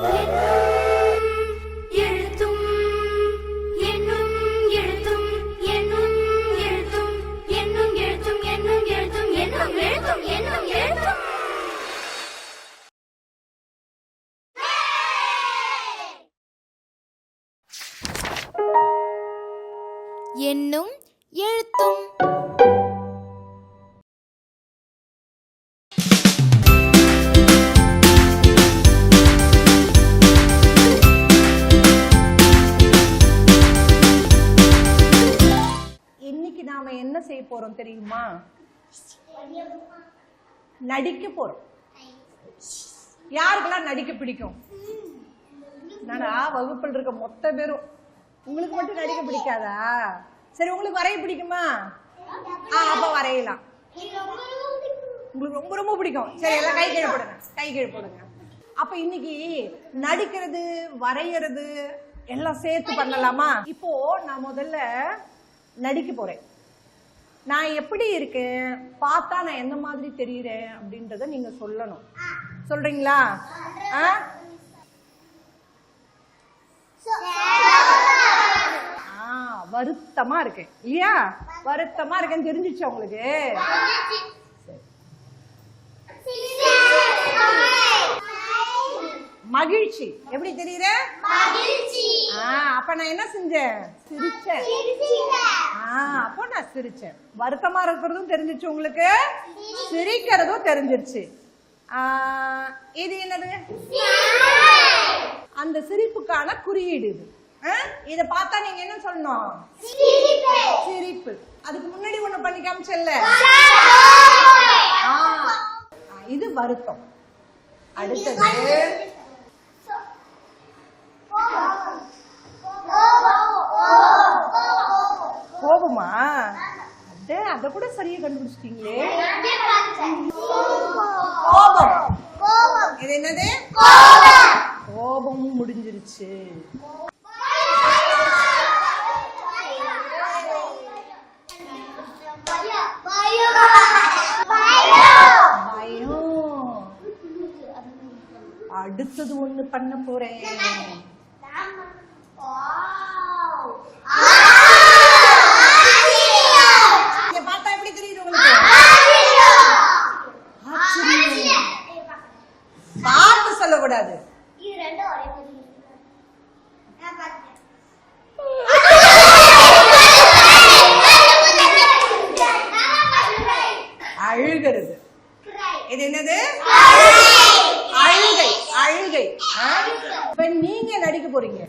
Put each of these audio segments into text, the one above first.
Yeah. நடிக்க போறோம். யாருக்கெல்லாம் நடிக்க பிடிக்கும்? நானா வகுப்பில் இருக்க மொத்த பேரும். உங்களுக்கு மட்டும் நடிக்க பிடிக்காதா? சரி உங்களுக்கு வரைய பிடிக்குமா? ஆ அப்ப வரையலாம். உங்களுக்கு ரொம்ப ரொம்ப பிடிக்கும். சரி எல்லாம் கை கீழே போடுங்க. கை கீழே போடுங்க. அப்ப இன்னைக்கு நடிக்கிறது வரையறது எல்லாம் சேர்த்து பண்ணலாமா? இப்போ நான் முதல்ல நடிக்க போறேன். நான் எப்படி இருக்கேன்? பார்த்தா நான் எந்த மாதிரி தெரியுறேன்? அப்படின்றத நீங்க சொல்லணும். சொல்றீங்களா? ஆ? வருத்தமா இருக்கேன். இல்லையா? வருத்தமா இருக்கேன்னு தெரிஞ்சிச்சு உங்களுக்கு? மகிழ்ச்சி. எப்படி தெரியுற? ஆ அப்ப நான் என்ன செஞ்சேன்? சிரிச்சேன். ஆ அப்போ நான் சிரிச்சேன். வருத்தமா இருக்கிறதும் தெரிஞ்சிச்சு உங்களுக்கு? சிரிக்கிறதும் தெரிஞ்சிருச்சு. இது என்னது? அந்த சிரிப்புக்கான குறியீடு இது? இத பார்த்தா நீங்க என்ன சொல்லணும்? சிரிப்பு. அதுக்கு முன்னாடி ஒண்ணு பண்ணி காமிச்சல்ல இது வருத்தம். அடுத்தது கோபமா அட அத கூட சரியா கண்டுபிடிச்சிட்டீங்களே. கோபம். இது என்னது? கோபம் முடிஞ்சிருச்சு. அடுத்தது ஒண்ணு பண்ண போறேன் இங்க பார்த்தா எப்படி தெரியுது உங்களுக்கு ஆச்சரியம். பார்த்து சொல்லக்கூடாது அழுகிறது இது என்னது அழுகை அழுகை ஆ? இப்ப நீங்க நடிக்க போறீங்க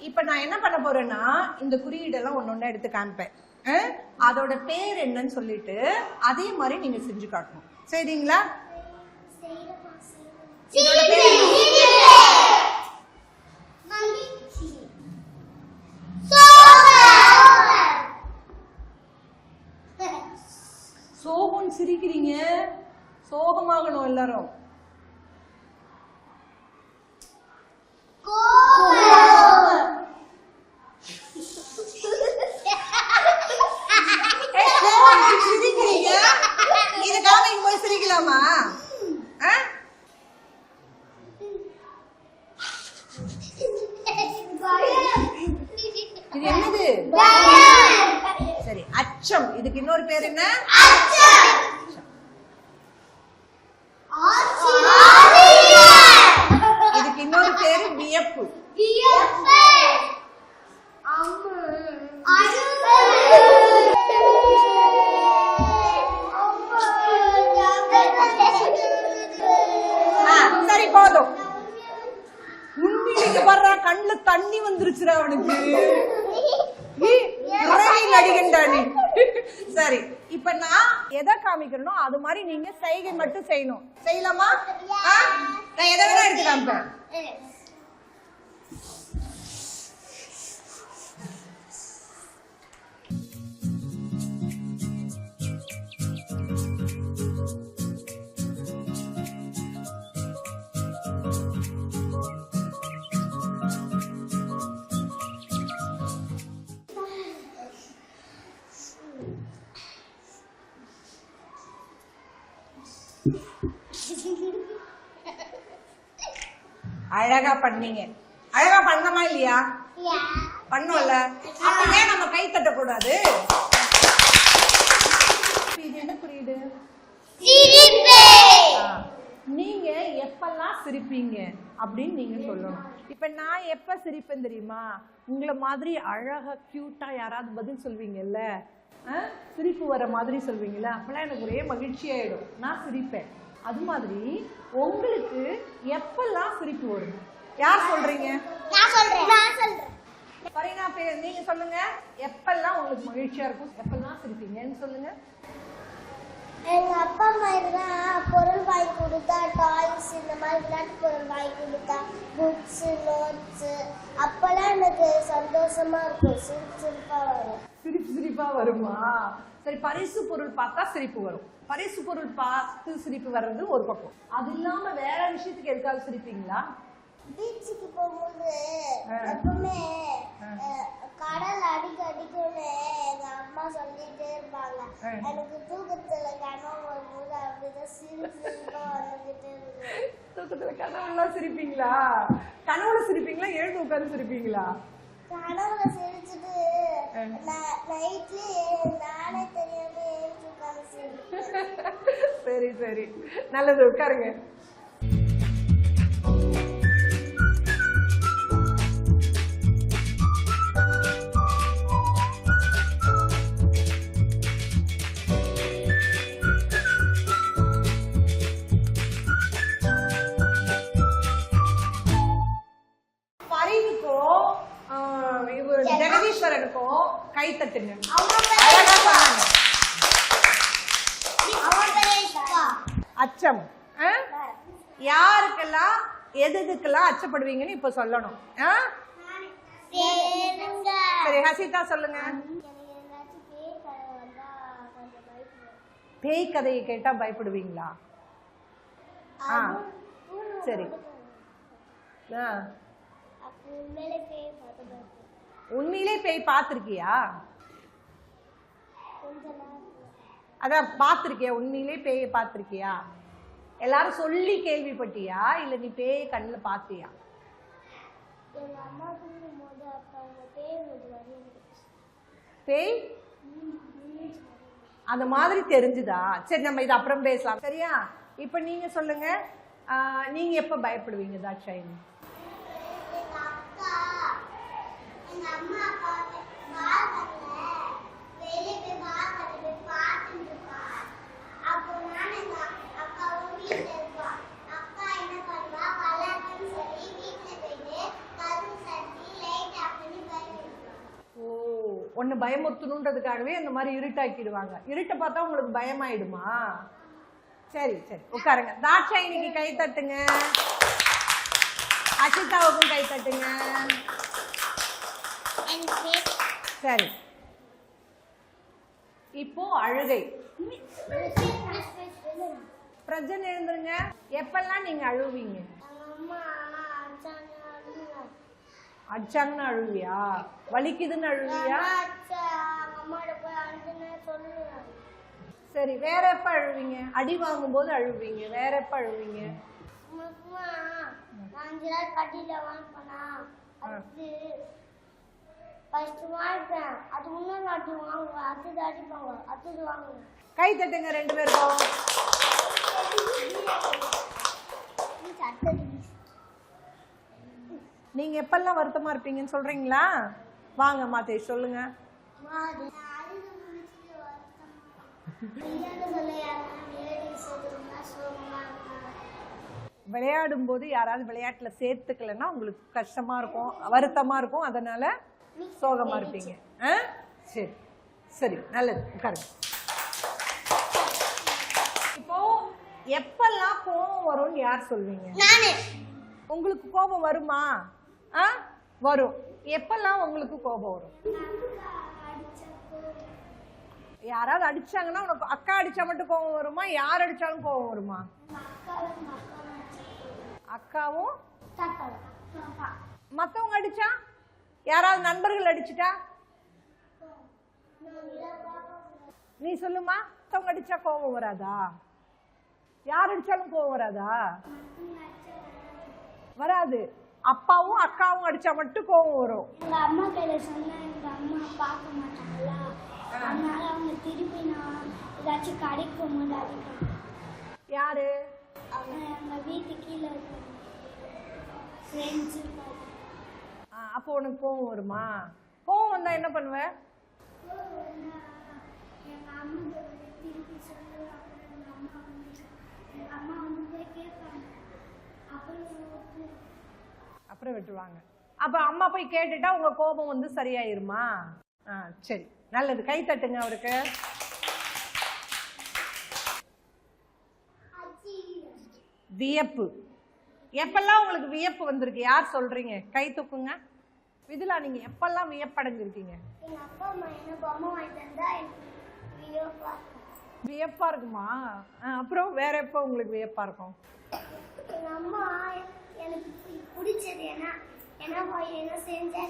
இப்ப நான் என்ன பண்ண போறேன்னா இந்த குறியீடெல்லாம் ஒன்னொன்னு எடுத்து காமிப்பேன் ஆ? அதோட பேர் என்னன்னு சொல்லிட்டு அதே மாதிரி நீங்க செஞ்சு காட்டணும் சரிங்களா இதோட பேர் என்ன? சோகம் சிரிக்கிறீங்க. சோகமாகணும் எல்லாரும் ஏய், கோவம் சிரிக்கிறீங்க இதுக்காக இங்க போய் சிரிக்கலாமா ஆ? இது என்னது சரி அச்சம் இதுக்கு இன்னொரு பேர் என்ன இதுக்கு இன்னொரு பேரு வியப்பு ஆ, சரி போதும் உண்மையில வர்ற கண்ணுல தண்ணி வந்துருச்சுடா அவனுக்கு ஏய், உறவை நடிகன்டா நீ சரி இப்ப நான் காமிக்கணும் அது மாதிரி நீங்க செய்கை மட்டும் செய்யணும். செய்யலாமா? நான் எதை வேணா எடுத்து காமிப்பேன் அழகா பண்ணீங்க. அழகா பண்ணமா இல்லையா? பண்ணோம்ல அப்ப ஏன் நம்ம கை தட்டக்கூடாது? இது என்ன குறியீடு. நீங்க எப்பெல்லாம் சிரிப்பீங்க அப்படின்னு நீங்க சொல்லணும். இப்ப நான் எப்ப சிரிப்பேன் தெரியுமா? உங்களை மாதிரி அழகா கியூட்டா யாராவது பதில் சொல்வீங்கல்ல? சிரிப்பு வர மாதிரி சொல்வீங்கல்ல? அப்பெல்லாம் எனக்கு ஒரே மகிழ்ச்சி ஆயிடும். நான் சிரிப்பேன். அது மாதிரி உங்களுக்கு எப்பெல்லாம் சிரிப்பு வரும்? யார் சொல்றீங்க? நான் சொல்றேன். நான் சொல்றேன். பரீனா பே- நீங்க சொல்லுங்க. எப்பெல்லாம் உங்களுக்கு மகிழ்ச்சியா இருக்கும்? எப்பெல்லாம் சிரிப்பீங்கன்னு சொல்லுங்க. எங்க அப்பா அம்மா எல்லாம் பொருள் வாங்கி கொடுத்தா டாய்ஸ் இந்த மாதிரி விளையாட்டு பொருள் வாங்கி கொடுத்தா புக்ஸ் நோட்ஸ் அப்பெல்லாம் எனக்கு சந்தோஷமா இருக்கும். சிரிப்பு சிரிப்பா வரும். சிரிப்பு சிரிப்பா வருமா? சரி பரிசு பொருள் பார்த்தா சிரிப்பு வரும். பரிசு பொருள் பார்த்து சிரிப்பு வர்றது ஒரு பக்கம். அது இல்லாம வேற விஷயத்துக்கு எதுக்காவது சிரிப்பீங்களா? பீச்சுக்கு போகும்போது. எப்பவுமே கடல் அடிக்க அடிக்கும்னு எங்க அம்மா சொல்லிட்டே இருப்பாங்க. எனக்கு தூக்கத்துல கனவு வரும்போது அப்படிதான் சிரிப்பு வந்துகிட்டே இருக்கும். தூக்கத்துல கனவுலாம் சிரிப்பீங்களா? கனவுல சிரிப்பீங்களா? எழுந்து உட்கார்ந்து சிரிப்பீங்களா? கனவுல சிரிச்சுட்டு. நைட்லயே நானே தெரியாம சிரிப்பேன். சரி சரி. நல்லது உட்காருங்க. ஜெகதீஸ்வரனுக்கும் கை தட்டுங்க அச்சம்? யாருக்கெல்லாம் எதுக்கெல்லாம் அச்சப்படுவீங்கன்னு இப்ப சொல்லணும்? சரி ஹசிதா சொல்லுங்க. பேய் கதையை கேட்டா பயப்படுவீங்களா? ஆ. சரி. ஆ. உண்மையிலே பேய் பார்த்திருக்கியா? அதான் பார்த்திருக்கியா? உண்மையிலே பேயை பார்த்திருக்கியா? எல்லாரும் சொல்லி கேள்விப்பட்டியா? இல்ல நீ பேயை கண்ணுல பார்த்தியா. பேய் அந்த மாதிரி தெரிஞ்சுதா? சரி நம்ம இது அப்புறம் பேசலாம். சரியா? இப்ப நீங்க சொல்லுங்க. ஆ, நீங்க எப்ப பயப்படுவீங்க தாட்சாயினி எங்க அக்கா எங்க அம்மா அப்பா பால் கட்டல வெளியே போய் பால் கட்ட போய் பார்த்துட்டு இருப்பா அப்போ நான் எங்க அக்காவும் வீட்டுல இருப்பா அக்கா என்ன பண்ணுவா விளையாட்டுன்னு சொல்லி வீட்டுல போயிட்டு கதவு தட்டி லைட் ஆஃப் பண்ணி பயன்படுத்துவா ஒன்று பயமுறுத்தணுன்றதுக்காகவே அந்த மாதிரி இருட்டாக்கிடுவாங்க. இருட்டை பார்த்தா உங்களுக்கு பயமாயிடுமா? சரி சரி உட்காருங்க. தாட்சாயினிக்கு கை தட்டுங்க. அசிதாவுக்கும் கை தட்டுங்க. சரி. இப்போ அழுகை. பிரஜன் எழுந்துருங்க. எப்பெல்லாம் நீங்க அழுவீங்க? அம்மா அடிச்சாங்கன்னு அழுவியா? வலிக்குதுன்னு அழுவியா? சரி வேற எப்ப அழுவீங்க? அடி வாங்கும்போது அழுவீங்க. வேற எப்ப அழுவீங்க? அஞ்சு நாள் கட்டில வாங்கிப்பேனா? அது ஃபர்ஸ்ட் வாங்கிப்பேன். அது முன்னாடி வாட்டி வாங்குவேன். அடுத்தது அடிப்பாங்க அடுத்தது வாங்குவேன். கை தட்டுங்க ரெண்டு அடுத்தது நீங்க எப்பெல்லாம் வருத்தமா இருப்பீங்கன்னு சொல்றீங்களா? வாங்க மாதேஷ் சொல்லுங்க. விளையாடும் போது யாராவது விளையாட்டுல சேர்த்துக்கலன்னா உங்களுக்கு கஷ்டமா இருக்கும் வருத்தமா இருக்கும். அதனால சோகமா இருப்பீங்க. ஆ? சரி. சரி நல்லது. உட்காருங்க. இப்போ எப்பெல்லாம் கோபம் வரும்னு யார் சொல்வீங்க? உங்களுக்கு கோபம் வருமா? ஆ? வரும். எப்பெல்லாம் உங்களுக்கு கோபம் வரும்? யாராவது அடிச்சாங்கன்னா உனக்கு அக்கா அடிச்சா மட்டும் கோபம் வருமா? யார் அடிச்சாலும் கோபம் வருமா? அக்காவும் மத்தவங்க அடிச்சா? யாராவது நண்பர்கள் அடிச்சிட்டா? நீ சொல்லுமா மத்தவங்க அடிச்சா கோபம் வராதா? யார் அடிச்சாலும் கோபம் வராதா? வராது. அப்பாவும் அக்காவும் அடிச்சா மட்டும் கோவம் வரும். எங்க அம்மா கையில சொன்னா எங்க அம்மா பார்க்க மாட்டாங்களா? அதனால அவங்க திருப்பி நான் ஏதாச்சும் கடைக்கு போகும்போது அடிப்பாங்க யாரு? அவங்க எங்க வீட்டு கீழே ஃப்ரெண்ட்ஸு அப்போ உனக்கு கோவம் வருமா? கோவம் வந்தா என்ன பண்ணுவ? எங்க அம்மா திருப்பி சொல்லுவாங்க எங்க அம்மா வந்து எங்க அம்மா வந்து போய் கேட்பாங்க. அப்புறம். அப்புறம் விட்டுருவாங்க. அப்ப அம்மா போய் கேட்டுட்டா உங்க கோபம் வந்து சரியாயிருமா? ஆ சரி. நல்லது. கை தட்டுங்க அவருக்கு. வியப்பு. எப்பெல்லாம் உங்களுக்கு வியப்பு வந்திருக்கு? யார் சொல்றீங்க? கை தூக்குங்க. விதுலா நீங்க எப்பெல்லாம் வியப்படைஞ்சிருக்கீங்க? எங்க அப்பா அம்மா என்ன பொம்மை வாங்கிட்டு வந்தா எனக்கு வியப்பா இருக்கும். அப்புறம் வேற எப்போ உங்களுக்கு வியப்பா இருக்கும்? எனக்கு பிடிச்சது என்ன? என்ன போய் என்ன செஞ்சா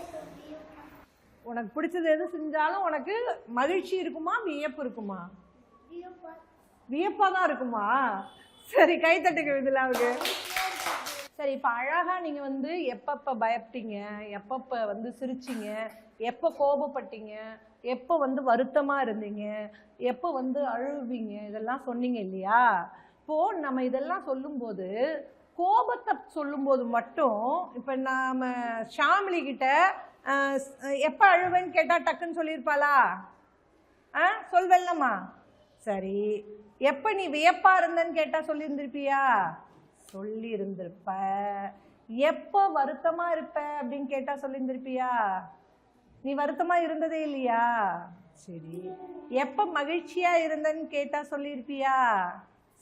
உனக்கு பிடிச்சது எது செஞ்சாலும் உனக்கு மகிழ்ச்சி இருக்குமா வியப்பு இருக்குமா? வியப்பா. தான் இருக்குமா? சரி கை தட்டுங்க விதுலாவுக்கு சரி இப்போ அழகா நீங்க வந்து எப்பப்ப பயப்பட்டீங்க? எப்பப்ப வந்து சிரிச்சீங்க? எப்போ கோபப்பட்டீங்க? எப்போ வந்து வருத்தமா இருந்தீங்க? எப்போ வந்து அழுவீங்க? இதெல்லாம் சொன்னீங்க இல்லையா? இப்போ நம்ம இதெல்லாம் சொல்லும்போது கோபத்தை சொல்லும்போது மட்டும் இப்போ நாம் ஷாமிலி கிட்ட எப்போ அழுவேன்னு கேட்டால் டக்குன்னு சொல்லியிருப்பாளா? ஆ சொல்வல்லம்மா. சரி எப்போ நீ வியப்பா இருந்தன்னு கேட்டால் சொல்லியிருந்திருப்பியா? சொல்லியிருந்திருப்ப. எப்போ வருத்தமாக இருப்ப அப்படின்னு கேட்டால் சொல்லியிருந்திருப்பியா? நீ வருத்தமாக இருந்ததே இல்லையா? சரி எப்போ மகிழ்ச்சியாக இருந்தன்னு கேட்டால் சொல்லியிருப்பியா?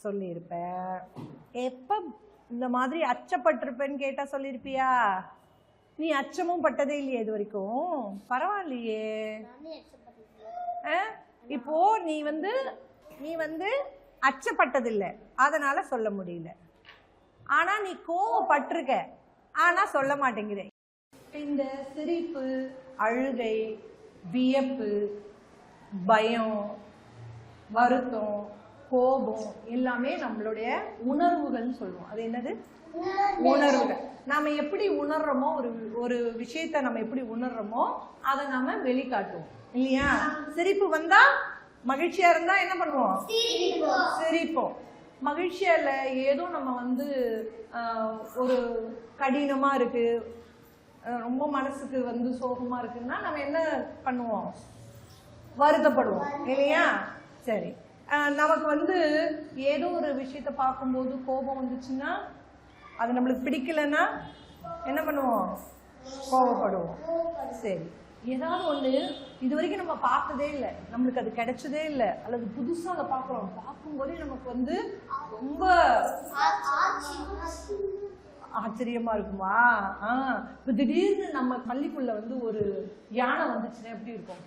சொல்லியிருப்ப. எப்போ இந்த மாதிரி அச்சப்பட்டிருப்பேன்னு கேட்டா சொல்லியிருப்பியா? நீ அச்சமும் பட்டதே இல்லையா இது வரைக்கும். பரவாயில்லையே? இப்போ நீ வந்து நீ வந்து அச்சப்பட்டதில்லை. அதனால சொல்ல முடியல. ஆனா நீ கோவப்பட்டிருக்க. ஆனா சொல்ல மாட்டேங்கிற இந்த சிரிப்பு அழுகை வியப்பு பயம் வருத்தம் கோபம் எல்லாமே நம்மளுடைய உணர்வுகள்னு சொல்லுவோம். அது என்னது? உணர்வுகள். நாம எப்படி உணர்றோமோ ஒரு ஒரு விஷயத்தை நம்ம எப்படி உணர்றோமோ அதை நாம வெளிக்காட்டுவோம். இல்லையா? சிரிப்பு வந்தா மகிழ்ச்சியா இருந்தா என்ன பண்ணுவோம்? சிரிப்போம். மகிழ்ச்சியா இல்ல ஏதோ நம்ம வந்து ஒரு கடினமா இருக்கு. ரொம்ப மனசுக்கு வந்து சோகமா இருக்குன்னா நம்ம என்ன பண்ணுவோம்? வருத்தப்படுவோம். இல்லையா? சரி. நமக்கு வந்து ஏதோ ஒரு விஷயத்த பார்க்கும்போது கோபம் வந்துச்சுன்னா அது நம்மளுக்கு பிடிக்கலன்னா என்ன பண்ணுவோம்? கோபப்படுவோம் சரி. ஏதாவது ஒன்று இது வரைக்கும் நம்ம பார்த்ததே இல்லை. நம்மளுக்கு அது கிடைச்சதே இல்லை. அல்லது புதுசாக அதை பார்க்குறோம். பார்க்கும்போதே நமக்கு வந்து ரொம்ப ஆச்சரியமா இருக்குமா? ஆ. இப்போ திடீர்னு நம்ம பள்ளிக்குள்ள வந்து ஒரு யானை வந்துச்சுன்னா எப்படி இருக்கும்.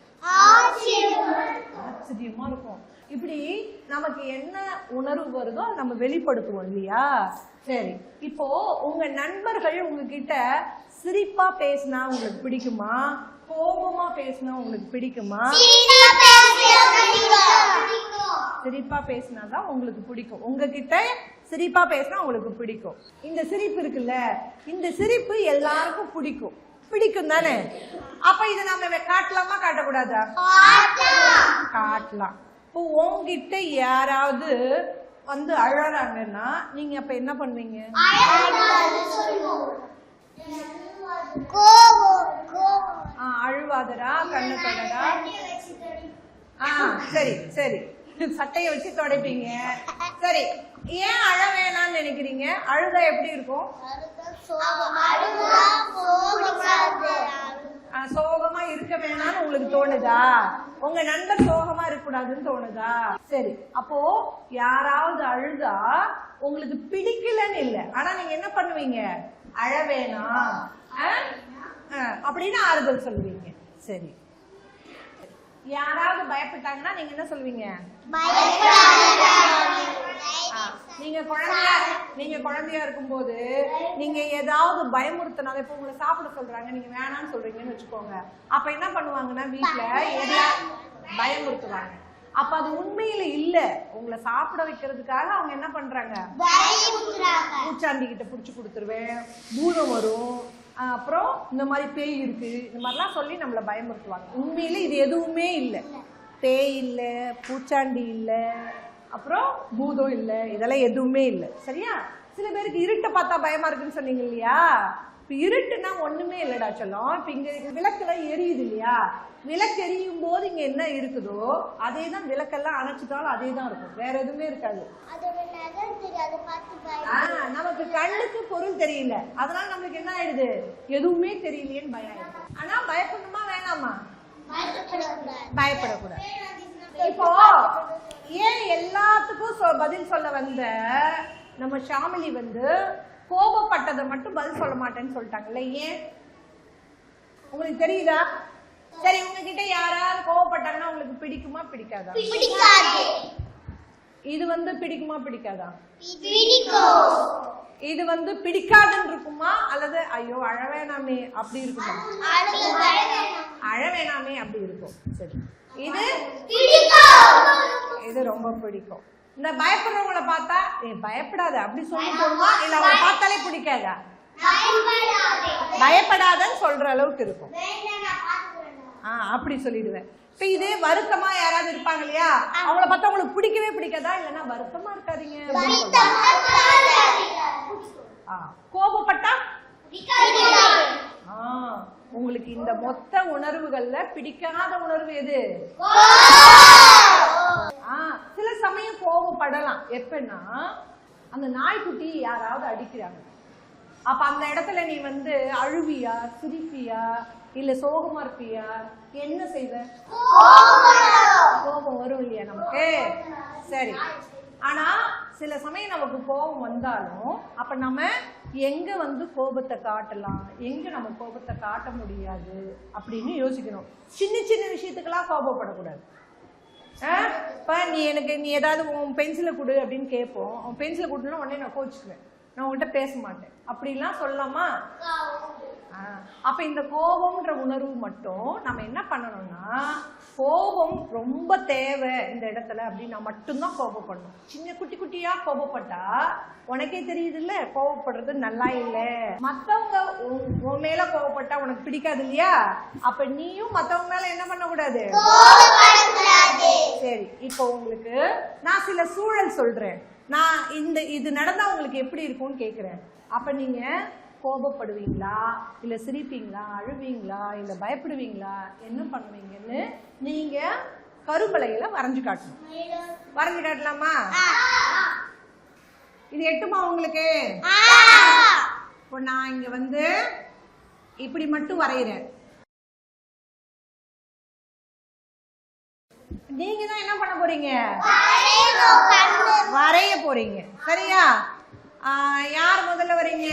ஆச்சரியமா இருக்கும். இப்படி நமக்கு என்ன உணர்வு வருதோ நம்ம வெளிப்படுத்துவோம் இல்லையா? சரி. இப்போ உங்க நண்பர்கள் உங்ககிட்ட சிரிப்பா பேசினா உங்களுக்கு பிடிக்குமா? கோபமா பேசினா உங்களுக்கு பிடிக்குமா? சிரிப்பா பேசினா தான் உங்களுக்கு பிடிக்கும். உங்ககிட்ட சிரிப்பா பேசினா உங்களுக்கு பிடிக்கும். இந்த சிரிப்பு இருக்குல்ல இந்த சிரிப்பு எல்லாருக்கும் பிடிக்கும். பிடிக்கும் தானே? அப்ப இதை நம்ம காட்டலாமா காட்டக்கூடாதா? காட்டலாம். இப்போ உங்ககிட்ட யாராவது வந்து அழறாங்கன்னா நீங்க அப்ப என்ன பண்ணுவீங்க? ஆ, அழுவாதடா கண்ணு தொடரா ஆ சரி சரி. சட்டையை வச்சு துடைப்பீங்க. சரி. ஏன் அழ வேணாம்னு நினைக்கிறீங்க? அழுதா எப்படி இருக்கும். சோகமா இருக்க வேணாம்னு உங்களுக்கு தோணுதா? உங்க நண்பர் சோகமா இருக்கக்கூடாதுன்னு தோணுதா? சரி அப்போ யாராவது அழுதா உங்களுக்கு பிடிக்கலன்னு இல்ல. ஆனா நீங்க என்ன பண்ணுவீங்க? அழ வேணாம். ஆ? ஆ, அப்படின்னு ஆறுதல் சொல்லுவீங்க. சரி. யாராவது பயப்பட்டாங்கன்னா நீங்க என்ன சொல்லுவீங்க? நீங்க குழந்தையா நீங்க குழந்தையா இருக்கும்போது நீங்க ஏதாவது பயமுறுத்தினால இப்ப உங்களை சாப்பிட சொல்றாங்க நீங்க வேணாம்னு சொல்றீங்கன்னு வச்சுக்கோங்க. அப்ப என்ன பண்ணுவாங்கன்னா வீட்ல எதையா பயமுறுத்துவாங்க. அப்ப அது உண்மையில இல்ல. உங்களை சாப்பிட வைக்கிறதுக்காக அவங்க என்ன பண்றாங்க? பூச்சாண்டி கிட்ட புடிச்சு கொடுத்துருவேன் பூதம் வரும். அப்புறம் இந்த மாதிரி பேய் இருக்கு. இந்த மாதிரிலாம் சொல்லி நம்மளை பயமுறுத்துவாங்க. உண்மையில இது எதுவுமே இல்லை. பேய் இல்லை பூச்சாண்டி இல்லை. அப்புறம் பூதம் இல்லை இதெல்லாம் எதுவுமே இல்லை. சரியா? சில பேருக்கு இருட்டை பார்த்தா பயமா இருக்குன்னு சொன்னீங்க இல்லையா? இப்போ இருட்டுனா ஒண்ணுமே இல்லைடா சொல்லும். இப்போ இங்க விளக்கெல்லாம் எரியுது இல்லையா? விளக்கு எரியும் போது இங்க என்ன இருக்குதோ அதே தான் விளக்கெல்லாம் அணைச்சிட்டாலும் அதே தான் இருக்கும். வேற எதுவுமே இருக்காது. நமக்கு கண்ணுக்கு பொருள் தெரியல. அதனால நம்மளுக்கு என்ன ஆயிடுது? எதுவுமே தெரியலையேன்னு பயம் ஆயிடுது. ஆனா பயப்படணுமா வேணாமா? பயப்படக்கூடாது. பயப்படக்கூடாது. இப்போ ஏன் எல்லாத்துக்கும் பதில் சொல்ல வந்த நம்ம ஷாமிலி வந்து கோபப்பட்டதை மட்டும் பதில் சொல்ல மாட்டேன்னு சொல்லிட்டாங்கல்ல ஏன்? உங்களுக்கு தெரியுதா? சரி உங்ககிட்ட யாராவது கோவப்பட்டாங்கன்னா உங்களுக்கு பிடிக்குமா பிடிக்காதா? பிடிக்காது. இது வந்து பிடிக்குமா பிடிக்காதா? இது வந்து பிடிக்காதுன்னு இருக்குமா அல்லது ஐயோ அழவேணாமே அப்படி இருக்குமா? அழுகு பயப்படணும் அழ வேணாமே அப்படி இருக்கும். சரி. இது? இது ரொம்ப பிடிக்கும். இந்த பயப்படுறவங்கள பார்த்தா ஏ பயப்படாத அப்படி சொல்லி போடுமா இல்ல அவங்கள பார்த்தாலே பிடிக்காதா. பயப்படாதே. பயப்படாதன்னு சொல்ற அளவுக்கு இருக்கும். ஆ அப்படி சொல்லிடுவேன். இப்ப இதே வருத்தமா யாராவது இருப்பாங்க இல்லையா? அவங்கள பார்த்தா உங்களுக்கு பிடிக்கவே பிடிக்காதா? இல்லைன்னா வருத்தமா இருக்காதீங்க. கோபப்பட்டா உங்களுக்கு இந்த மொத்த உணர்வுகள்ல பிடிக்காத உணர்வு எது? சில சமயம் கோபப்படலாம். எப்பன்னா அந்த நாய்க்குட்டி யாராவது அடிக்கிறாங்க. அப்ப அந்த இடத்துல நீ வந்து அழுவியா சிரிப்பியா இல்ல சோகமா இருப்பியா? என்ன செய்வ? கோபம். வரும் இல்லையா நமக்கு? சரி. ஆனா சில சமயம் நமக்கு கோபம் வந்தாலும் அப்ப நம்ம எங்க வந்து கோபத்தை காட்டலாம்? எங்க நம்ம கோபத்தை காட்ட முடியாது? அப்படின்னு யோசிக்கணும். சின்ன சின்ன விஷயத்துக்கெல்லாம் கோபப்படக்கூடாது. ஆ? நீ எனக்கு நீ ஏதாவது உன் பென்சிலை கொடு அப்படின்னு கேட்போம். உன் பென்சிலை கொடுத்தனா உடனே நான் கோச்சுக்குவேன். நான் உன்கிட்ட பேச மாட்டேன். அப்படிலாம் சொல்லலாமா அப்ப இந்த கோபம்ன்ற உணர்வு மட்டும் நம்ம என்ன பண்ணணும்னா கோபம் ரொம்ப தேவை இந்த இடத்துல அப்படின்னா மட்டும்தான் கோபப்படணும். சின்ன குட்டி குட்டியா கோபப்பட்டா உனக்கே தெரியுது இல்ல கோபப்படுறது நல்லா இல்ல. மத்தவங்க உன் மேல கோபப்பட்டா உனக்கு பிடிக்காது இல்லையா? அப்ப நீயும் மத்தவங்க மேல என்ன பண்ணக்கூடாது? சரி இப்போ உங்களுக்கு நான் சில சூழல் சொல்றேன். நான் இந்த இது நடந்தா உங்களுக்கு எப்படி இருக்கும்னு கேக்குறேன். அப்ப நீங்க கோபப்படுவீங்களா? இல்ல சிரிப்பீங்களா? அழுவீங்களா? இல்ல பயப்படுவீங்களா? என்ன பண்ணுவீங்கன்னு நீங்க கரும்பலையில வரைஞ்சு காட்டணும். வரைஞ்சு காட்டலாமா? இது எட்டுமா உங்களுக்கு? இப்போ நான் இங்க வந்து இப்படி மட்டும் வரைகிறேன் நீங்க தான் என்ன பண்ண போறீங்க? வரைய போறீங்க. சரியா? யார் முதல்ல வரீங்க?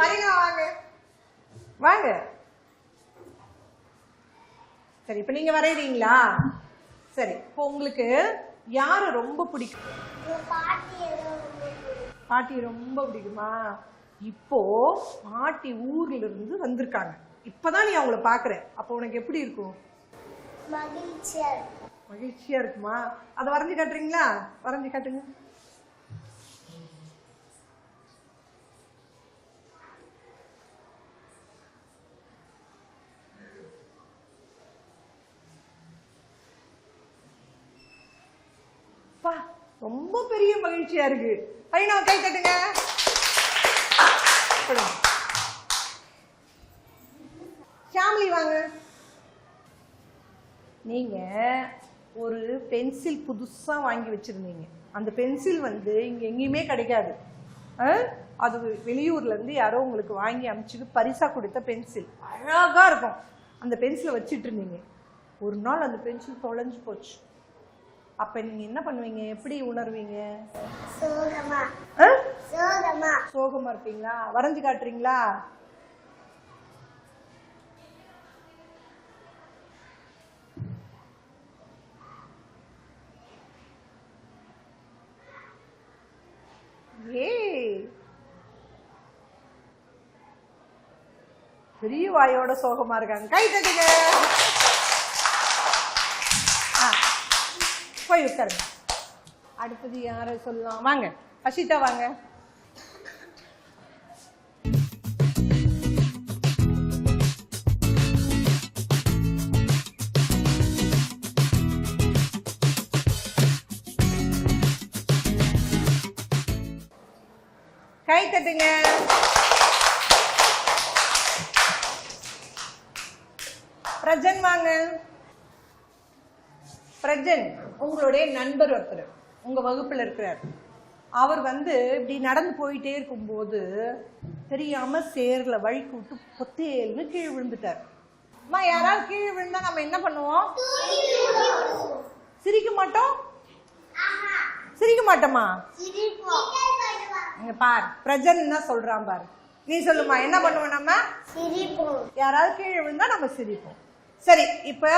வரீங்க வாங்க. வாங்க. சரி இப்ப நீங்க வரையறீங்களா? சரி இப்போ உங்களுக்கு யாரை ரொம்ப பிடிக்கும்? பாட்டி ரொம்ப பிடிக்குமா? இப்போ பாட்டி ஊர்ல இருந்து வந்திருக்காங்க. இப்பதான் நீ அவங்கள பாக்குற. அப்போ உனக்கு எப்படி இருக்கும்? மகிழ்ச்சியா இருக்கும். மகிழ்ச்சியா இருக்குமா? அதை வரைஞ்சு காட்டுறீங்களா? வரைஞ்சு காட்டுங்க. ரொம்ப பெரிய மகிழ்ச்சியா இருக்கு. ஐநா கை தட்டுங்க. ஃபேமிலி வாங்க. நீங்க ஒரு பென்சில் புதுசா வாங்கி வச்சிருந்தீங்க. அந்த பென்சில் வந்து இங்க எங்கேயுமே கிடைக்காது. ஆ? அது வெளியூர்ல இருந்து யாரோ உங்களுக்கு வாங்கி அனுப்பிச்சுட்டு பரிசா கொடுத்த பென்சில் அழகா இருக்கும். அந்த பென்சிலை வச்சிட்டு இருந்தீங்க. ஒரு நாள் அந்த பென்சில் தொலைஞ்சு போச்சு. அப்ப நீங்க என்ன பண்ணுவீங்க? எப்படி உணர்வீங்க? சோகமா. இருப்பீங்களா? வரைஞ்சு காட்டுறீங்களா? ஏய். பெரிய வாயோட சோகமா இருக்காங்க. கை தட்டுங்க. போய் உட்காருங்க அடுத்தது யாரை சொல்லலாம்? வாங்க. அஷிதா வாங்க. கை தட்டுங்க. பிரஜன் வாங்க. பிரஜன். உங்களுடைய நண்பர் ஒருத்தர் உங்க வகுப்புல இருக்கிறார். அவர் வந்து இப்படி நடந்து போயிட்டே இருக்கும்போது தெரியாம சேர்ல வழிக்கு விட்டு பொத்தேல்னு கீழே விழுந்துட்டார். அம்மா யாராவது கீழே விழுந்தா நம்ம என்ன பண்ணுவோம்? சிரிக்க மாட்டோம்? சிரிக்க மாட்டோமா? இங்க பார் பிரஜன் தான் சொல்றான் பாரு. நீ சொல்லுமா என்ன பண்ணுவோம் நம்ம? சிரிப்போம் யாராவது கீழே விழுந்தா நம்ம சிரிப்போம். சரி இப்ப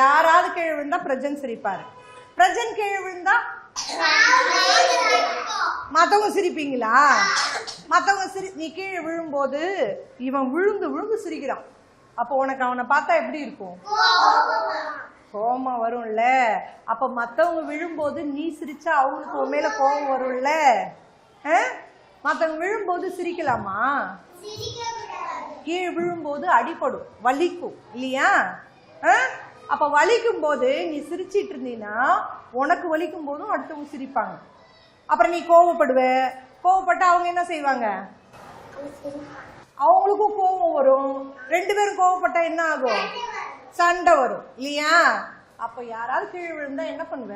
யாராவது கீழே விழுந்தா பிரஜன் சிரிப்பாரு. பிரஜன் கீழே விழுந்தா மத்தவங்க சிரிப்பீங்களா? மத்தவங்க சிரி நீ கீழே விழும்போது இவன் விழுந்து விழுந்து சிரிக்கிறான். அப்போ உனக்கு அவனை பார்த்தா எப்படி இருக்கும்? கோபம் வரும்ல. அப்ப மத்தவங்க விழும்போது நீ சிரிச்சா அவங்களுக்கு உன் மேல கோபம் வரும்ல. ஆ? மத்தவங்க விழும்போது சிரிக்கலாமா? கீழே விழும்போது அடிபடும் வலிக்கும் இல்லையா? ஆ? அப்ப வலிக்கும் போது நீ சிரிச்சிட்டு இருந்தீன்னா உனக்கு வலிக்கும் போதும் அடுத்தவங்க சிரிப்பாங்க. அப்புறம் நீ கோவப்படுவ. கோவப்பட்டா அவங்க என்ன செய்வாங்க? அவங்களுக்கும் கோவம் வரும். ரெண்டு பேரும் கோவப்பட்டா என்ன ஆகும்? சண்டை வரும். இல்லையா? அப்ப யாராவது கீழே விழுந்தா என்ன பண்ணுவ?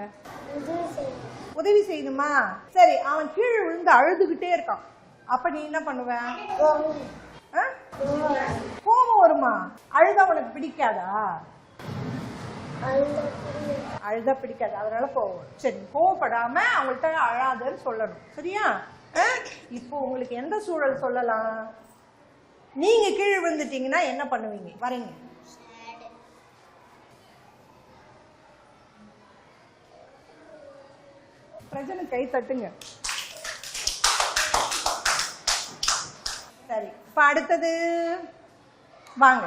உதவி செய்யணுமா? சரி அவன் கீழே விழுந்து அழுதுகிட்டே இருக்கான். அப்ப நீ என்ன பண்ணுவ? ஆ? கோவம் வருமா? அழுதா உனக்கு பிடிக்காதா? அழுத பிடிக்காது. அதனால கோவம் சரி கோவப்படாம அவங்கள்ட்ட அழாதன்னு சொல்லணும். சரியா? இப்போ உங்களுக்கு எந்த சூழல் சொல்லலாம்? நீங்க கீழே விழுந்துட்டீங்கன்னா என்ன பண்ணுவீங்க? வரீங்க. பிரஜனை கை தட்டுங்க. சரி இப்ப அடுத்தது. வாங்க.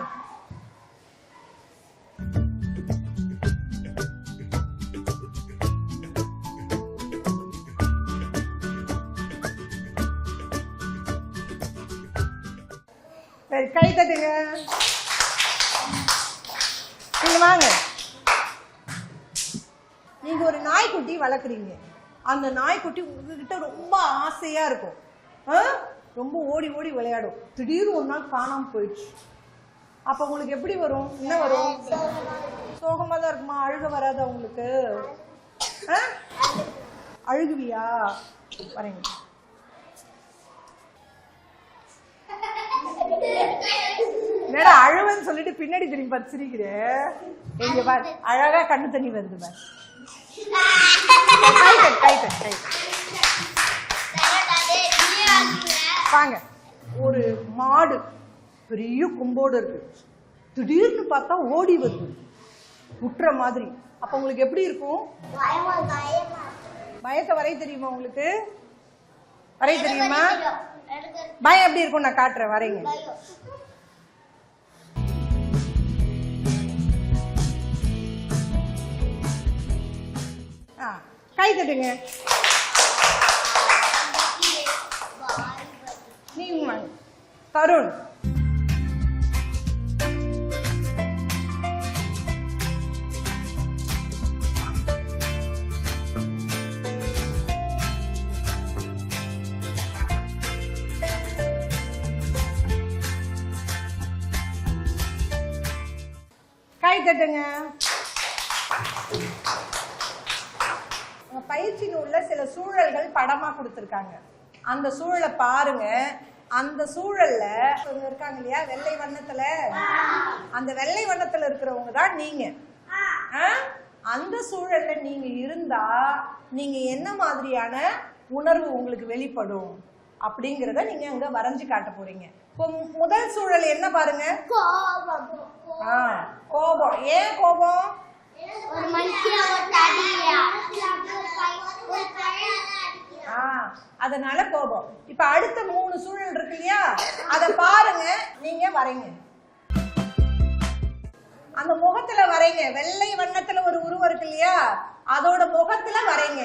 சரி கை தட்டுங்க. நீங்க வாங்க. நீங்க ஒரு நாய்க்குட்டி வளர்க்குறீங்க. அந்த நாய்க்குட்டி உங்ககிட்ட ரொம்ப ஆசையா இருக்கும். ஆ? ரொம்ப ஓடி ஓடி விளையாடும். திடீர்னு ஒரு நாள் காணாம போயிடுச்சு. அப்ப உங்களுக்கு எப்படி வரும்? என்ன வரும்? சோகமா தான் இருக்குமா? அழுக வராதா உங்களுக்கு? ஆ? அழுகுவியா? வரேங்க. என்னடா அழுவன்னு சொல்லிட்டு பின்னாடி திரும்பி பார்த்து சிரிக்கிறேன் எங்க பார் அழகா கண்ணு தண்ணி வருது பார். வாங்க. ஒரு மாடு பெரிய கும்போடு இருக்கு. திடீர்னு பார்த்தா ஓடி வருது. முட்டுற மாதிரி. அப்ப உங்களுக்கு எப்படி இருக்கும்? பயத்தை வரைய தெரியுமா உங்களுக்கு? வரைய தெரியுமா? பயம் எப்படி இருக்கும் நான் காட்டுறேன் வரைங்க. கை தட்டுங்க நீங்க வாங்க தருண் கை தட்டுங்க பயிற்சி நூல்ல சில சூழல்கள் படமா கொடுத்துருக்காங்க. அந்த சூழலை பாருங்க. அந்த சூழல்ல இருக்காங்க இல்லையா? வெள்ளை வண்ணத்துல. அந்த வெள்ளை வண்ணத்துல இருக்கிறவங்க தான் நீங்க. ஆ? அந்த சூழல்ல நீங்க இருந்தா நீங்க என்ன மாதிரியான உணர்வு உங்களுக்கு வெளிப்படும்? அப்படிங்கறத நீங்க அங்க வரைஞ்சு காட்ட போறீங்க. இப்போ முதல் சூழல் என்ன பாருங்க? கோபம். ஆ, கோபம். ஏன் கோபம்? ஒரு மனுஷியா ஒரு தடியா? அதனால கோபம். இப்ப அடுத்த மூணு சூழல் இருக்கு இல்லையா? அத பாருங்க நீங்க வரைங்க. அந்த முகத்துல வரைங்க. வெள்ளை வண்ணத்துல ஒரு உருவம் இருக்கு இல்லையா? அதோட முகத்துல வரைங்க.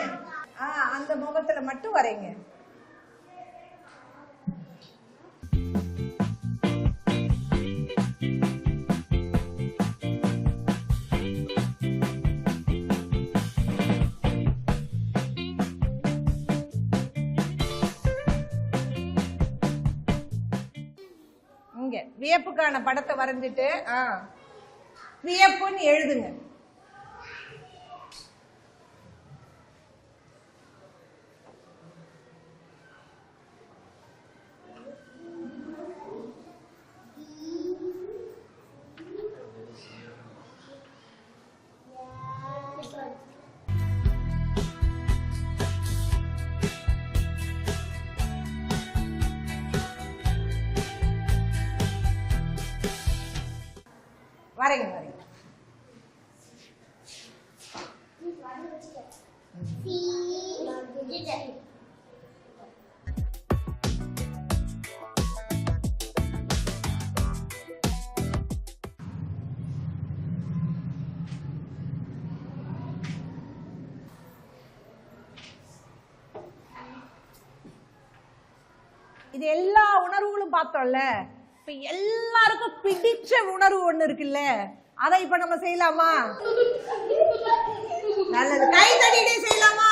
ஆஹ் அந்த முகத்துல மட்டும் வரைங்க. வியப்புக்கான படத்தை வரைஞ்சிட்டு ஆ வியப்புன்னு எழுதுங்க. இது எல்லா உணர்வுகளும் பார்த்தோம்ல. இப்ப எல்லாருக்கும் பிடிச்ச உணர்வு ஒண்ணு இருக்குல்ல. அதை இப்ப நம்ம செய்யலாமா? நல்லது. கை தட்டிட்டே செய்யலாமா?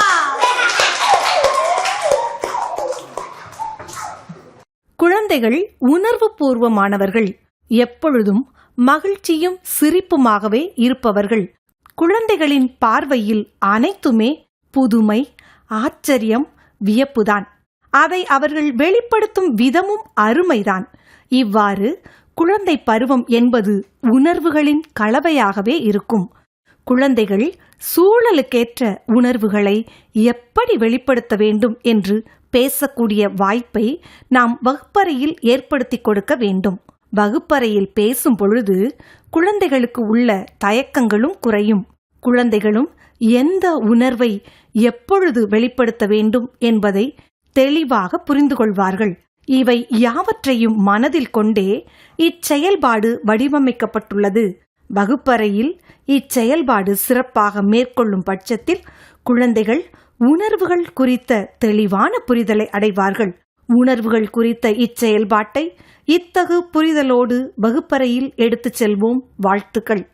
குழந்தைகள் உணர்வு பூர்வமானவர்கள். எப்பொழுதும் மகிழ்ச்சியும் சிரிப்புமாகவே இருப்பவர்கள். குழந்தைகளின் பார்வையில் அனைத்துமே புதுமை ஆச்சரியம் வியப்புதான். அதை அவர்கள் வெளிப்படுத்தும் விதமும் அருமைதான். இவ்வாறு குழந்தை பருவம் என்பது உணர்வுகளின் கலவையாகவே இருக்கும். குழந்தைகள் சூழலுக்கேற்ற உணர்வுகளை எப்படி வெளிப்படுத்த வேண்டும் என்று பேசக்கூடிய வாய்ப்பை நாம் வகுப்பறையில் ஏற்படுத்தி கொடுக்க வேண்டும். வகுப்பறையில் பேசும் பொழுது குழந்தைகளுக்கு உள்ள தயக்கங்களும் குறையும். குழந்தைகளும் எந்த உணர்வை எப்பொழுது வெளிப்படுத்த வேண்டும் என்பதை தெளிவாக புரிந்து கொள்வார்கள் இவை யாவற்றையும் மனதில் கொண்டே இச்செயல்பாடு வடிவமைக்கப்பட்டுள்ளது. வகுப்பறையில் இச்செயல்பாடு சிறப்பாக மேற்கொள்ளும் பட்சத்தில் குழந்தைகள் உணர்வுகள் குறித்த தெளிவான புரிதலை அடைவார்கள். உணர்வுகள் குறித்த இச்செயல்பாட்டை இத்தகு புரிதலோடு வகுப்பறையில் எடுத்துச் செல்வோம் வாழ்த்துக்கள்.